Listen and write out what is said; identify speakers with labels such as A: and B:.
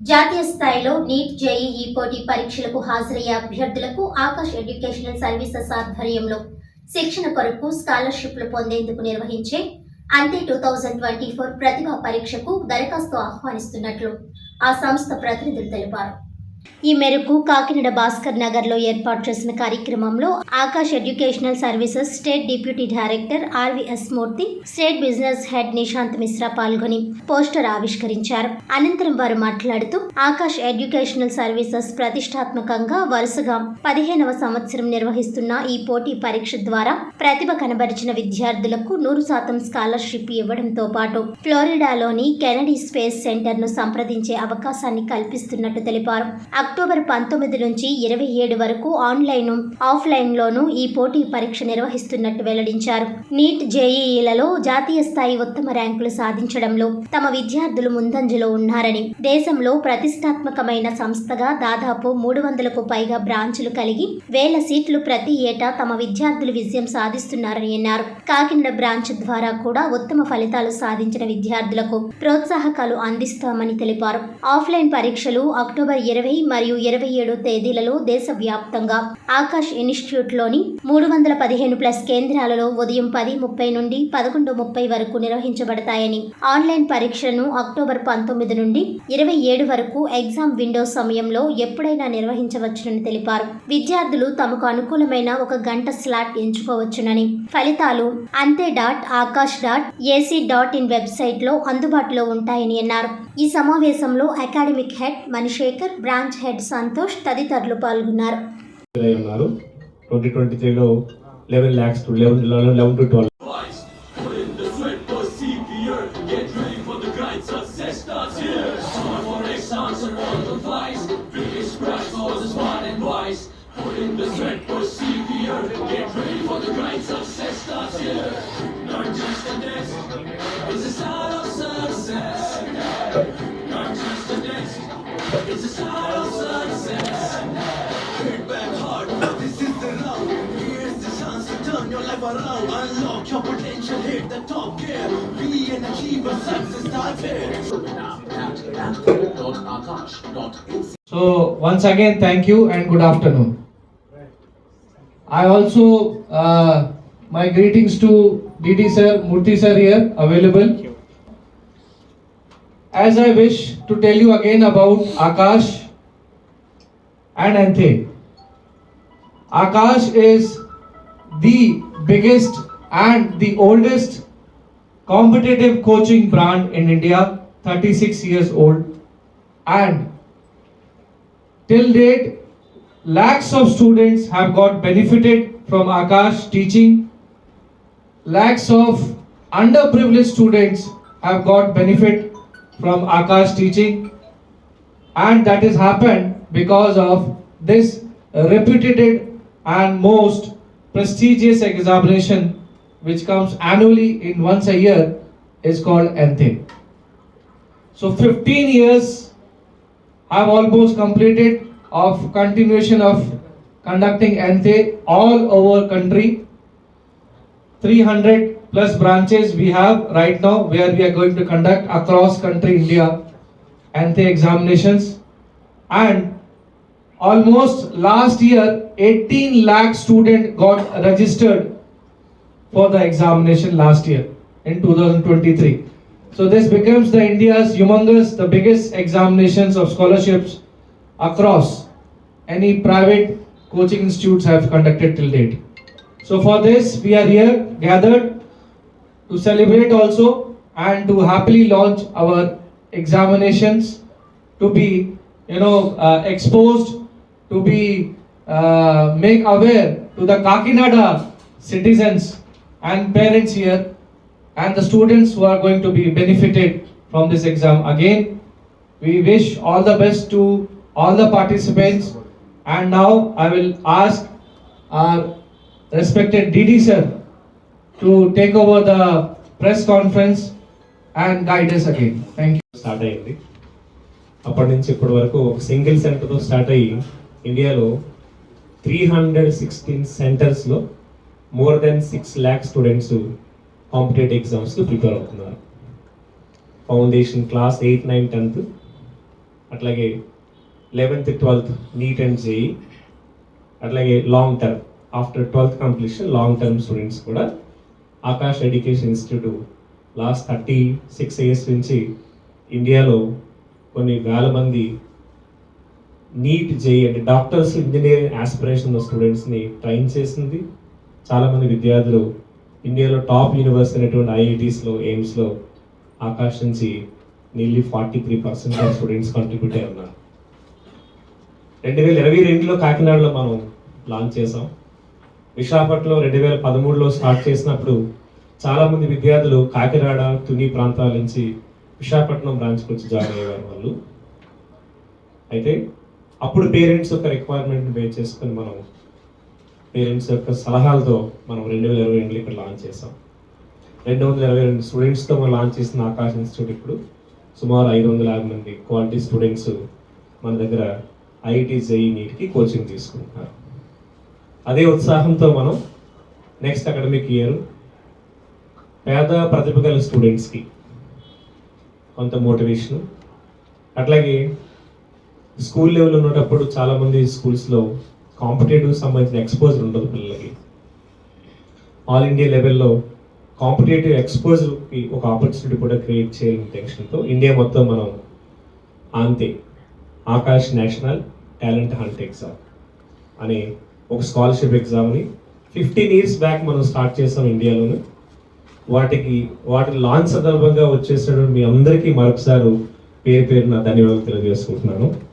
A: జాతీయ స్థాయిలో neat JEE పోటీ పరీక్షలకు హాజరయ్యే అభ్యర్థులకు ఆకాష్ ఎడ్యుకేషనల్ సర్వీసెస్ ఆధ్వర్యంలో శిక్షణ కొరకు స్కాలర్షిప్లు పొందేందుకు నిర్వహించే అంతే టూ థౌజండ్ ట్వంటీ ఫోర్ ప్రతిభా పరీక్షకు దరఖాస్తు ఆహ్వానిస్తున్నట్లు ఆ సంస్థ ప్రతినిధులు తెలిపారు. ఈ మేరకు కాకినాడ భాస్కర్ నగర్లో ఏర్పాటు చేసిన కార్యక్రమంలో Aakash educational services state deputy director RVS Murthy state business head Nishant Mishra పాల్గొని పోస్టర్ ఆవిష్కరించారు. అనంతరం వారు మాట్లాడుతూ ఆకాష్ ఎడ్యుకేషనల్ సర్వీసెస్ ప్రతిష్టాత్మకంగా వరుసగా పదిహేనవ సంవత్సరం నిర్వహిస్తున్న ఈ పోటీ పరీక్ష ద్వారా ప్రతిభ కనబరిచిన విద్యార్థులకు నూరు శాతం స్కాలర్షిప్ ఇవ్వడంతో పాటు ఫ్లోరిడాలోని కెనడీ స్పేస్ సెంటర్ను సంప్రదించే అవకాశాన్ని కల్పిస్తున్నట్టు తెలిపారు. అక్టోబర్ పంతొమ్మిది నుంచి ఇరవై ఏడు వరకు ఆన్లైన్ ఆఫ్లైన్ లోను ఈ పోటీ పరీక్ష నిర్వహిస్తున్నట్టు వెల్లడించారు. నీట్ జేఈఈలలో జాతీయ స్థాయి ఉత్తమ ర్యాంకులు సాధించడంలో తమ విద్యార్థులు ముందంజలో ఉన్నారని దేశంలో ప్రతిష్టాత్మకమైన సంస్థగా దాదాపు మూడు వందలకు పైగా బ్రాంచులు కలిగి వేల సీట్లు ప్రతి ఏటా తమ విద్యార్థులు విజయం సాధిస్తున్నారని అన్నారు. కాకినాడ బ్రాంచ్ ద్వారా కూడా ఉత్తమ ఫలితాలు సాధించిన విద్యార్థులకు ప్రోత్సాహకాలు అందిస్తామని తెలిపారు. ఆఫ్లైన్ పరీక్షలు అక్టోబర్ ఇరవై మరియు ఇరవై ఏడు తేదీలలో దేశవ్యాప్తంగా ఆకాష్ ఇన్స్టిట్యూట్లోని మూడు వందల పదిహేను ప్లస్ కేంద్రాలలో ఉదయం పది ముప్పై నుండి పదకొండు ముప్పై వరకు నిర్వహించబడతాయని. ఆన్లైన్ పరీక్షలను అక్టోబర్ పంతొమ్మిది నుండి ఇరవై ఏడు వరకు ఎగ్జామ్ విండో సమయంలో ఎప్పుడైనా నిర్వహించవచ్చునని తెలిపారు. విద్యార్థులు తమకు అనుకూలమైన ఒక గంట స్లాట్ ఎంచుకోవచ్చునని. ఫలితాలు అంతే dot Aakash dot AC dot in వెబ్సైట్లో అందుబాటులో ఉంటాయని అన్నారు. ఈ సమావేశంలో academic head Manishekar branch branch head Santosh తదితరులు పాల్గొన్నారు
B: ఉన్నారు ట్వంటీ ట్వంటీ త్రీలో eleven lakhs to eleven eleven to
C: twelve put in the sweat for CPR. Get ready for the grind, success starts here. Unlock your potential, hit the top gear. Be an achiever, success.
D: So once again, thank you and good afternoon. I also uh, my greetings to DD sir, Murthy sir here available. As I wish to tell you again about Akash and Anthe. Akash is the biggest and the oldest competitive coaching brand in India, 36 years old. And till date lakhs of students have got benefited from akash teaching. Lakhs of underprivileged students have got benefit from akash teaching. And that has happened because of this reputed and most prestigious examination which comes annually in once a year is called NTHE. So 15 years I've almost completed of continuation of conducting NTHE all over country. 300 plus branches we have right now where we are going to conduct across country India NTHE examinations and almost last year 18 lakh student got registered for the examination last year in 2023. So this becomes the India's humongous, the biggest examinations of scholarships across any private coaching institutes have conducted till date. So for this, we are here gathered to celebrate also and to happily launch our examinations to be, you know, uh, exposed, to be uh, make aware to the Kakinada citizens and parents here and the students who are going to be benefited from this exam. Again, we wish all the best to all the participants. And now I will ask our respected DD sir to take over the press conference and guide us again. Thank you.
B: Start అయింది అప్పటి నుంచి ఇప్పటి వరకు ఒక single సెంటర్తో start అయ్యి ఇండియాలో three hundred sixteen సెంటర్స్లో more than six lakh students competitive ఎగ్జామ్స్కి ప్రిపేర్ అవుతున్నారు. Foundation class eighth nine tenth అట్లాగే eleventh twelfth NEET and JEE అట్లాగే long term after twelfth completion long term students కూడా Aakash education institute last thirty six years నుంచి ఇండియాలో కొన్ని వేల మంది నీట్ చేయండి. డాక్టర్స్ ఇంజనీరింగ్ ఆస్పిరేషన్ ఉన్న స్టూడెంట్స్ని ట్రైన్ చేసింది. చాలామంది విద్యార్థులు ఇండియాలో టాప్ యూనివర్సిటీ అయినటువంటి ఐఐటీస్లో ఎయిమ్స్లో ఆకాష్ నుంచి nearly forty three percent of students contribute అయి ఉన్నారు. రెండు వేల ఇరవై రెండులో కాకినాడలో మనం లాంచ్ చేసాం విశాఖపట్నంలో రెండు వేల పదమూడులో స్టార్ట్ చేసినప్పుడు చాలామంది విద్యార్థులు కాకినాడ తుని ప్రాంతాల నుంచి విశాఖపట్నం బ్రాంచ్కి వచ్చి జాయిన్ అయ్యేవారు వాళ్ళు. అయితే అప్పుడు పేరెంట్స్ యొక్క రిక్వైర్మెంట్ని బేస్ చేసుకొని మనం పేరెంట్స్ యొక్క సలహాలతో మనం రెండు వేల ఇరవై రెండులో ఇక్కడ లాంచ్ చేసాం రెండు వందల ఇరవై రెండు స్టూడెంట్స్తో మనం లాంచ్ చేసిన ఆకాశ ఇన్స్టిట్యూట్ ఇప్పుడు సుమారు ఐదు వందల యాభై మంది క్వాలిటీ స్టూడెంట్స్ మన దగ్గర ఐఐటి జేఈ నీట్కి కోచింగ్ తీసుకుంటున్నారు. అదే ఉత్సాహంతో మనం నెక్స్ట్ అకాడమిక్ ఇయర్ పేద ప్రతిభ గల స్టూడెంట్స్కి కొంత మోటివేషన్ అట్లాగే స్కూల్ లెవెల్ ఉన్నప్పుడు చాలామంది స్కూల్స్లో కాంపిటేటివ్ సంబంధించిన ఎక్స్పోజర్ ఉండదు పిల్లలకి. ఆల్ ఇండియా లెవెల్లో కాంపిటేటివ్ ఎక్స్పోజర్కి ఒక ఆపర్చునిటీ కూడా క్రియేట్ చేయాలని ఇంటెన్షన్తో ఇండియా మొత్తం మనం అంతే. Aakash national talent hunt exam అనే ఒక స్కాలర్షిప్ ఎగ్జామ్ని ఫిఫ్టీన్ ఇయర్స్ బ్యాక్ మనం స్టార్ట్ చేసాం ఇండియాలోనే. వాటికి వాటి లాంచ్ సందర్భంగా వచ్చేసినటువంటి మీ అందరికీ మరొకసారి పేరు పేరున ధన్యవాదాలు తెలియజేసుకుంటున్నాను.